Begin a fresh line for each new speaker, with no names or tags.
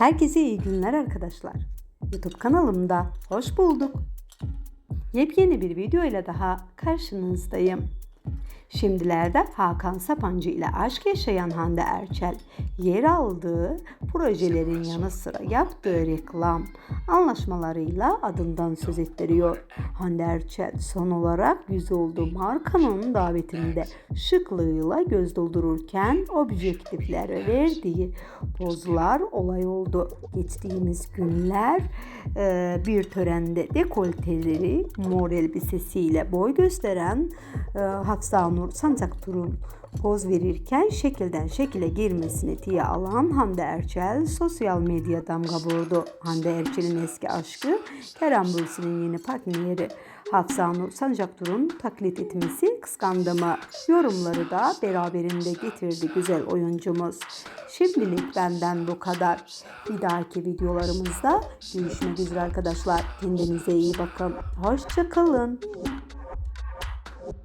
Herkese iyi günler arkadaşlar. YouTube kanalımda hoş bulduk. Yepyeni bir video ile daha karşınızdayım. Şimdilerde Hakan Sapancı ile aşk yaşayan Hande Erçel yer aldığı projelerin yanı sıra yaptığı reklam anlaşmalarıyla adından söz ettiriyor. Hande Erçel son olarak yüz olduğu markanın davetinde şıklığıyla göz doldururken objektiflere verdiği pozlar olay oldu. Geçtiğimiz günler e, bir törende dekolteleri mor elbisesiyle boy gösteren e, Hafsa Nur Sancaktur'un poz verirken şekilden şekile girmesini tiye alan Hande Erçel sosyal medya damga vurdu. Hande Erçel'in eski aşkı Kerem Bülsin'in yeni partneri Hafsa Nur Sancaktur'un taklit etmesi kıskandı mı? Yorumları da beraberinde getirdi güzel oyuncumuz. Şimdilik benden bu kadar. Bir dahaki videolarımızda görüşmek üzere arkadaşlar. Kendinize iyi bakın. Hoşçakalın.